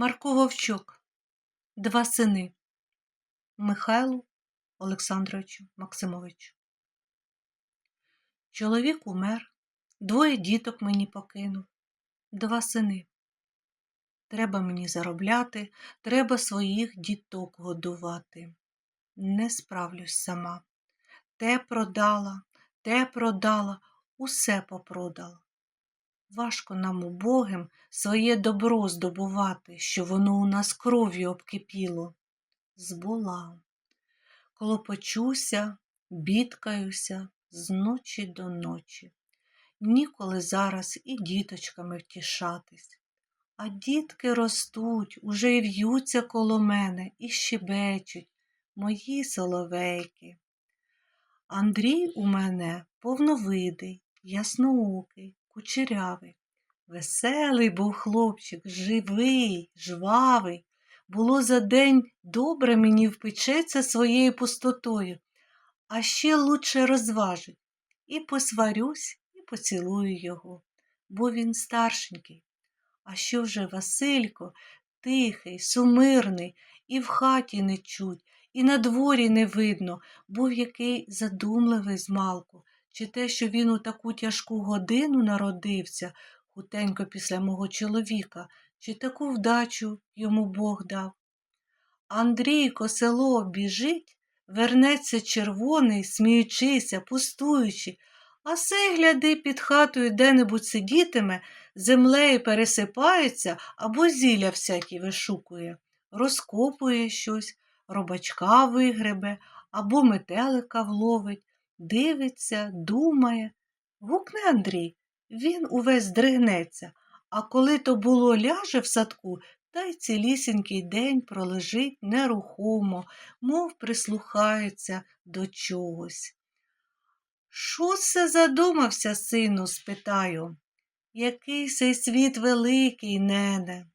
Марко Вовчок, два сини Михайлу Олександровичу Максимовичу. Чоловік умер, двоє діток мені покинув, два сини. Треба мені заробляти, треба своїх діток годувати. Не справлюсь сама. Те продала, те продала, усе попродала. Важко нам убогим своє добро здобувати, що воно у нас кров'ю обкипіло. Збула. Клопочуся, бідкаюся з ночі до ночі. Ніколи зараз і діточками втішатись. А дітки ростуть, уже і в'ються коло мене і щебечуть мої соловейки. Андрій у мене повновидий, ясноокий, кучерявий. Веселий був хлопчик, живий, жвавий. Було за день добре мені впечеться своєю пустотою, а ще лучше розважить. І посварюсь, і поцілую його, бо він старшенький. А що вже Василько, тихий, сумирний, і в хаті не чуть, і на дворі не видно, був який задумливий змалку, чи те, що він у таку тяжку годину народився, хутенько після мого чоловіка, чи таку вдачу йому Бог дав. Андрійко село біжить, вернеться червоний, сміючися, пустуючи, а сей, гляди, під хатою де-небудь сидітиме, землею пересипається або зілля всякі вишукує, розкопує щось, робачка вигребе або метелика вловить, дивиться, думає. Гукне Андрій, він увесь дригнеться, а коли то було ляже в садку, та й цілісінький день пролежить нерухомо, мов прислухається до чогось. Що це задумався, сину? спитаю. Який сей світ великий, нене.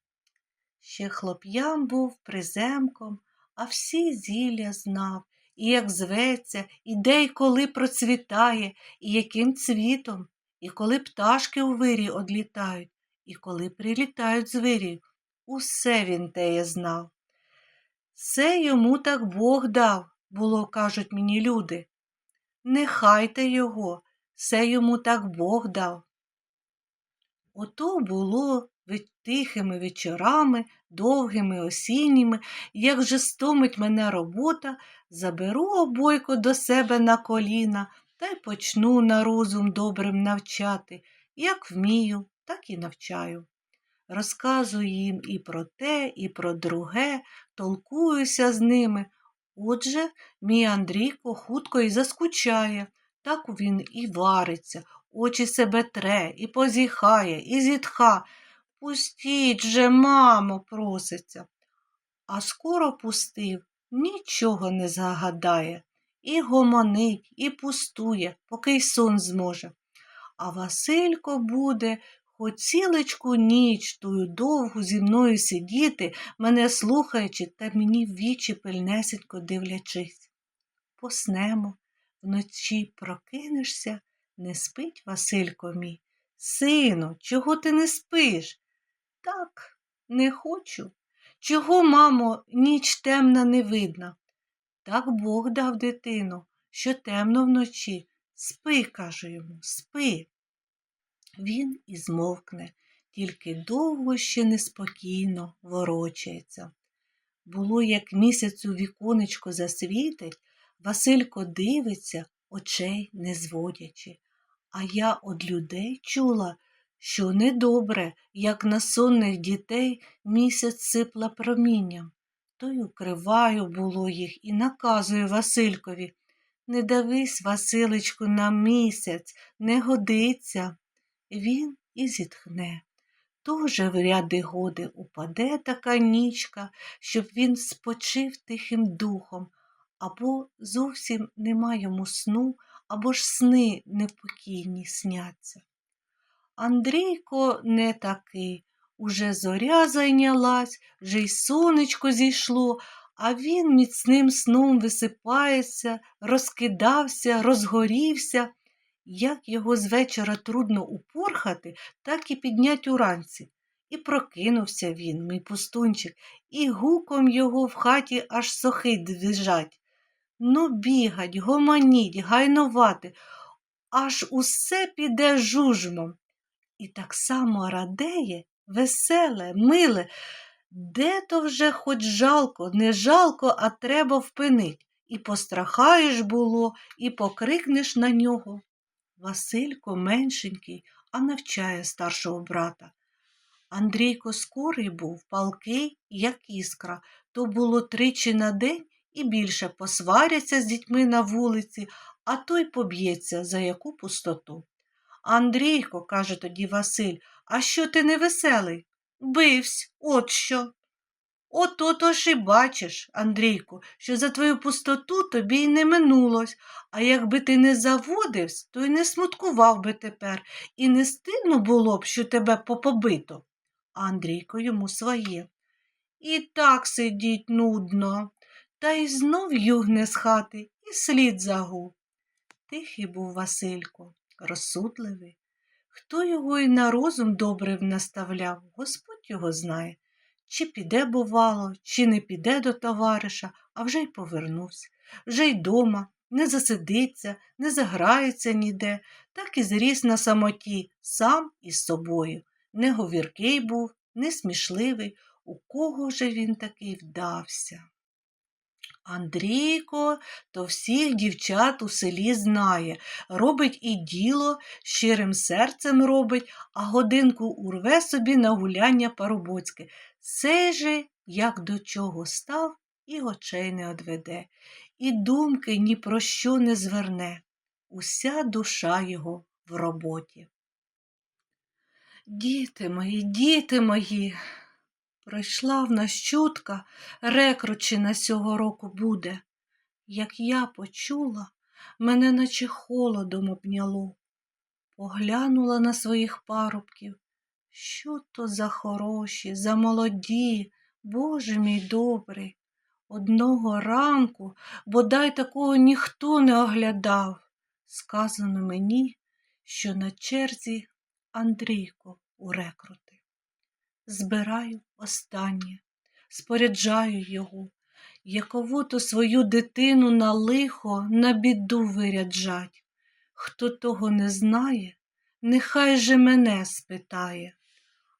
Ще хлоп'ям був приземком, а всі зілля знав, і як зветься, і де й коли процвітає, і яким цвітом, і коли пташки у вирі одлітають, і коли прилітають з. Усе він теє знав. Все йому так Бог дав, було, кажуть мені люди. Не хайте його, все йому так Бог дав. Ото було тихими вечорами, довгими осінніми, як же стомить мене робота, заберу обойко до себе на коліна та й почну на розум добрим навчати, як вмію, так і навчаю. Розказую їм і про те, і про друге, толкуюся з ними. Отже, мій Андрійко хутко і заскучає, так він і вариться, очі себе тре, і позіхає, і зітха. Пустіть же, мамо, проситься. А скоро пустив, нічого не загадає. І гомонить, і пустує, поки й сон зможе. А Василько буде хоч цілечку ніч тую довгу зі мною сидіти, мене слухаючи та мені в вічі пильнесенько дивлячись. Поснемо, вночі прокинешся, не спить Василько мій. Сину, чого ти не спиш? Так, не хочу. Чого, мамо, ніч темна не видна? Так Бог дав дитину, що темно вночі. Спи, кажу йому, спи. Він і змовкне, тільки довго ще неспокійно ворочається. Було, як місяць у віконечко засвітить, Василько дивиться, очей не зводячи. А я од людей чула, що недобре, як на сонних дітей місяць сипла промінням. То й укриваю було їх і наказую Василькові Не давись, Василечку, на місяць, не годиться. Він і зітхне. Тоже в ряди годи упаде така нічка, щоб він спочив тихим духом, або зовсім нема йому сну, або ж сни непокійні сняться. Андрійко не такий. Уже зоря зайнялась, вже й сонечко зійшло, а він міцним сном висипається, розкидався, розгорівся. Як його з вечора трудно упорхати, так і піднять уранці. І прокинувся він, мій пустунчик, і гуком його в хаті аж сохи двіжать. Ну, бігать, гомоніть, гайнувати, аж усе піде жужмом. І так само радеє, веселе, миле, де то вже хоч жалко, не жалко, а треба впинить. І пострахаєш було, і покрикнеш на нього. Василько меншенький, а навчає старшого брата. Андрійко скорий був, палкий, як іскра, то було тричі на день і більше посваряться з дітьми на вулиці, а той поб'ється за яку пустоту. Андрійко, каже тоді Василь, а що ти не веселий? Бивсь, от що. От ото ж і бачиш, Андрійку, що за твою пустоту тобі й не минулось, а якби ти не заводився, то й не смуткував би тепер, і не стидно було б, що тебе попобито. Андрійко йому своє. І так сидіть нудно, та й знов югне з хати, і слід загув. Тихий був Василько, розсудливий. Хто його й на розум добре наставляв, Господь його знає. Чи піде, бувало, чи не піде до товариша, а вже й повернувся, вже й дома, не засидиться, не заграється ніде, так і зріс на самоті, сам із собою. Не говіркий був, не смішливий, у кого же він такий вдався. Андрійко то всіх дівчат у селі знає, робить і діло, щирим серцем робить, а годинку урве собі на гуляння парубоцьке. Сей же, як до чого став, і очей не одведе, і думки ні про що не зверне. Уся душа його в роботі. Діти мої, діти мої, пройшла в нас чутка, рекручина сього року буде. Як я почула, мене наче холодом обняло. Поглянула на своїх парубків. Що то за хороші, за молоді, Боже мій добрий. Одного ранку, бодай такого ніхто не оглядав. Сказано мені, що на черзі Андрійко у рекрути. Збираю останнє, споряджаю його, якову то свою дитину на лихо, на біду виряджать. Хто того не знає, нехай же мене спитає.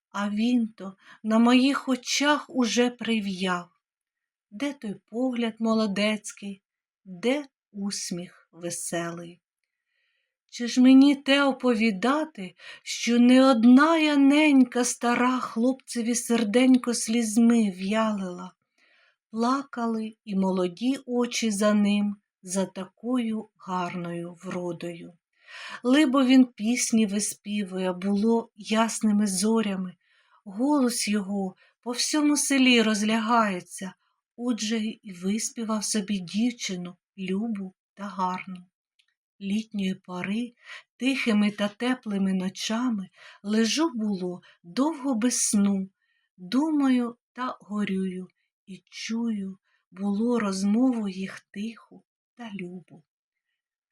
А він то на моїх очах уже прив'яв. Де той погляд молодецький, де усміх веселий? Чи ж мені те оповідати, що не одна я ненька стара хлопцеві серденько слізьми в'ялила, плакали і молоді очі за ним, за такою гарною вродою. Либо він пісні виспівує, було ясними зорями, голос його по всьому селі розлягається, отже і виспівав собі дівчину любу та гарну літньої пори, тихими та теплими ночами лежу було довго без сну, думаю та горюю, і чую, було розмову їх тиху та любу.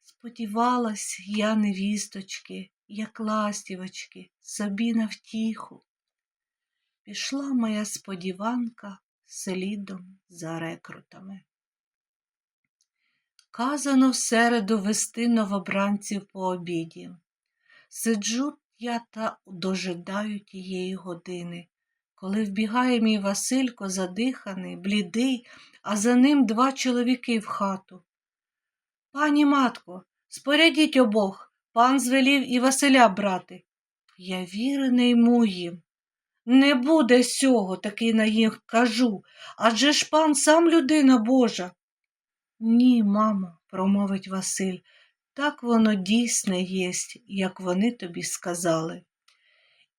Сподівалась я невісточки, як ластівочки, собі на втіху. Пішла моя сподіванка слідом за рекрутами. Казано в середу вести новобранців по обіді. Сиджу я та дожидаю тієї години, коли вбігає мій Василько задиханий, блідий, а за ним два чоловіки в хату. Пані матко, спорядіть обох, пан звелів і Василя брати. Я віри не їм. Не буде сього, таки на їх кажу, адже ж пан сам людина Божа. Ні, мамо, промовить Василь, так воно дійсне єсть, як вони тобі сказали.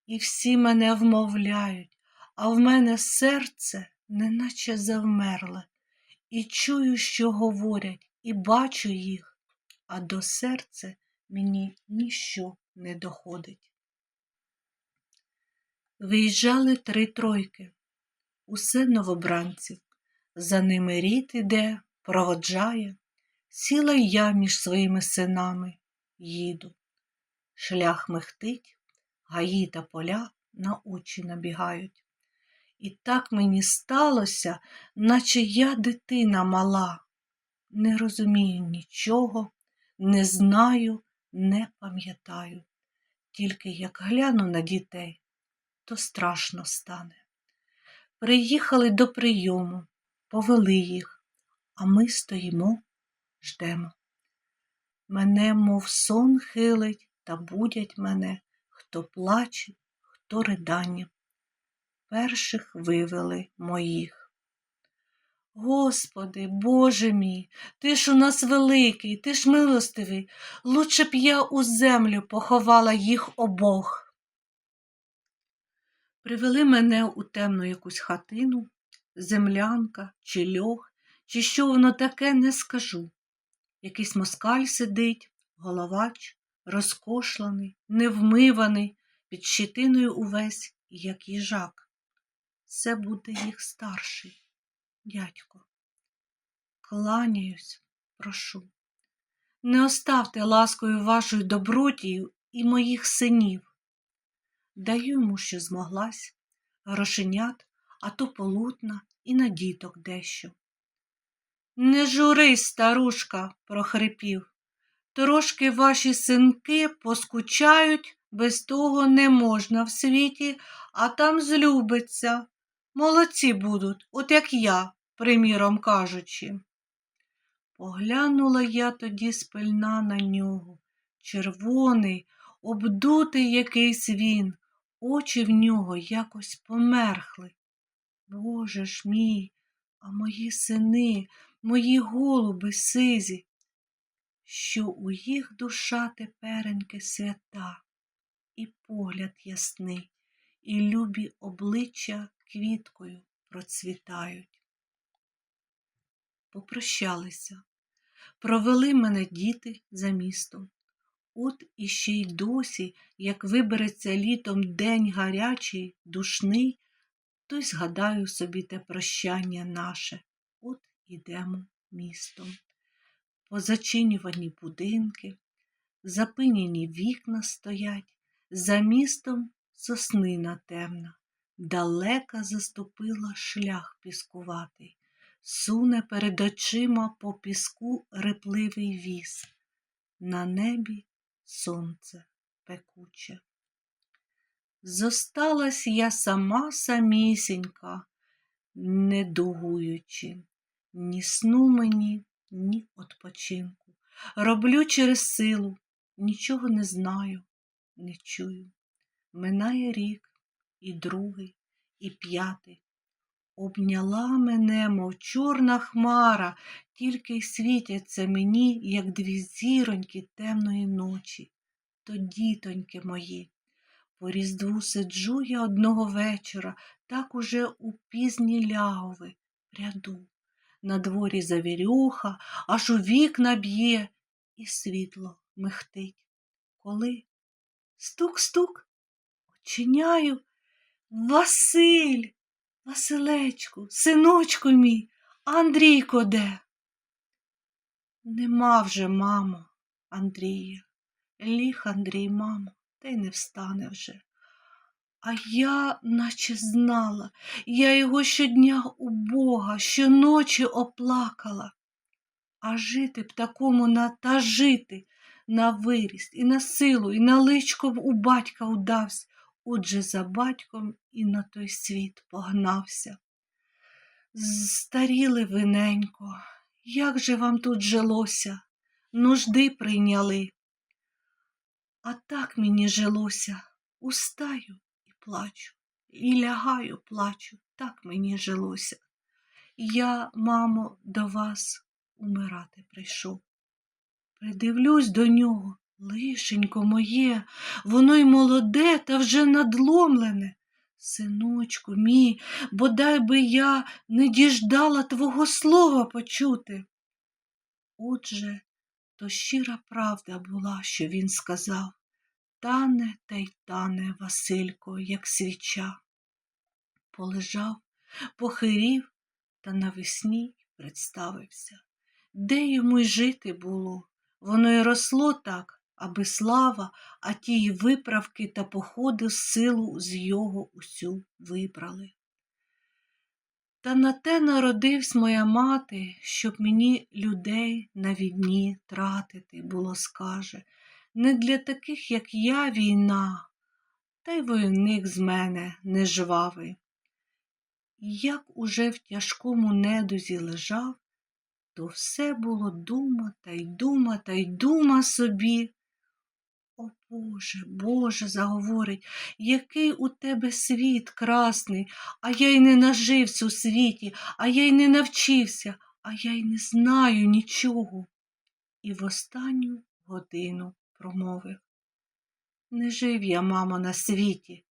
І всі мене вмовляють, а в мене серце неначе завмерле, і чую, що говорять, і бачу їх, а до серця мені ніщо не доходить. Виїжджали три тройки, усе новобранців, за ними рід іде проводжає, сіла й я між своїми синами їду. Шлях мехтить, гаї та поля, на очі набігають. І так мені сталося, наче я дитина мала. Не розумію нічого, не знаю, не пам'ятаю. Тільки як гляну на дітей, то страшно стане. Приїхали до прийому, повели їх, а ми стоїмо, ждемо. Мене, мов сон хилить та будять мене, хто плаче, хто ридання. Перших вивели моїх. Господи, Боже мій, ти ж у нас великий, ти ж милостивий, лучше б я у землю поховала їх обох. Привели мене у темну якусь хатину, землянка чи льох, чи що воно таке, не скажу. Якийсь москаль сидить, головач, розкошлений, невмиваний, під щитиною увесь, як їжак. Це буде їх старший дядько. Кланяюсь, прошу. Не оставте ласкою вашою добротію і моїх синів. Даю йому, що змоглась, грошенят, а то полутна і на діток дещо. Не журись, старушка, прохрипів. Трошки ваші синки поскучають, без того не можна в світі, а там злюбиться. Молодці будуть, от як я, приміром кажучи. Поглянула я тоді спильна на нього, червоний, обдутий якийсь він, очі в нього якось померхли. Боже ж мій, а мої сини, мої голуби сизі, що у їх душа тепереньки свята, і погляд ясний, і любі обличчя квіткою процвітають. Попрощалися, провели мене діти за містом. От іще й досі, як вибереться літом день гарячий, душний, то й згадаю собі те прощання наше. От ідемо містом. Позачинювані будинки, запиняні вікна стоять, за містом соснина темна, далека заступила шлях піскуватий, суне перед очима по піску репливий віз, на небі сонце пекуче. Зосталась я сама самісінька, не дугуючи, ні сну мені, ні odpoczynku. Роблю через силу, нічого не знаю, не чую. Минає рік, і другий, і п'ятий. Обняла мене, мов чорна хмара, тільки й світяться мені, як дві зіроньки темної ночі. То дітоньки мої. По різдву сиджу я одного вечора, так уже у пізні лягови, ряду. На дворі завірюха, аж у вікна б'є, і світло михтить. Коли стук-стук, очиняю, Василь, Василечку, синочку мій, Андрійко де? Нема вже, мамо, Андрія. Ліг Андрій, мамо, та й не встане вже. А я, наче знала, я його щодня у Бога, щоночі оплакала. А жити б такому на та жити на виріст, і на силу, і на личко б у батька удався, отже за батьком і на той світ погнався. Старіли виненько, як же вам тут жилося, нужди прийняли. А так мені жилося, устаю і плачу, і лягаю, плачу, так мені жилося. Я, мамо, до вас умирати прийшов. Придивлюсь до нього, лишенько моє, воно й молоде та вже надломлене. Синочку мій, бодай би я не діждала твого слова почути. Отже, то щира правда була, що він сказав. Тане та й тане Василько, як свіча. Полежав, похирів та навесні представився. Де йому й жити було? Воно й росло так, аби слава, а тії виправки та походи силу з його усю вибрали. Та на те народивсь моя мати, щоб мені людей на відні тратити, було скаже. Не для таких, як я, війна, та й войовник з мене не жвавий. Як уже в тяжкому недузі лежав, то все було дума та й дума та й дума собі. О Боже, Боже, заговорить, який у тебе світ красний, а я й не нажився у світі, а я й не навчився, а я й не знаю нічого. І в останню годину промовив. Не жив я, мамо, на світі,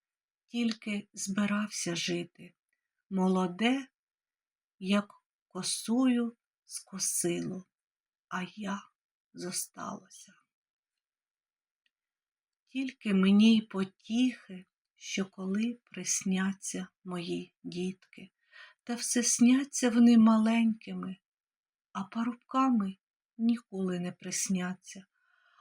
тільки збирався жити. Молоде, як косою скосило, а я зосталося. Тільки мені й потіхи, що коли присняться мої дітки, та все сняться вони маленькими, а парубками ніколи не присняться.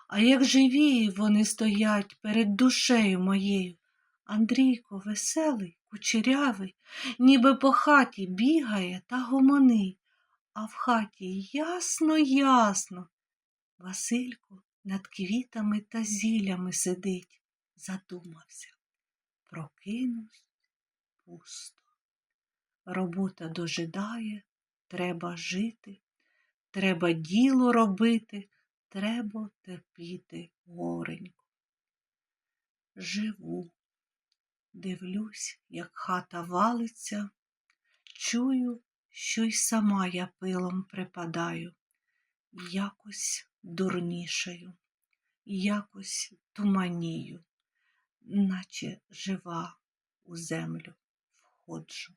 А як живі вони стоять перед душею моєю, Андрійко веселий, кучерявий, ніби по хаті бігає та гомонить, а в хаті ясно, ясно. Василько над квітами та зіллями сидить, задумався. Прокинусь пусто. Робота дожидає, треба жити, треба діло робити, треба терпіти горенько. Живу, дивлюсь, як хата валиться, чую, що й сама я пилом припадаю, якось дурнішаю, якось туманію, наче жива у землю входжу.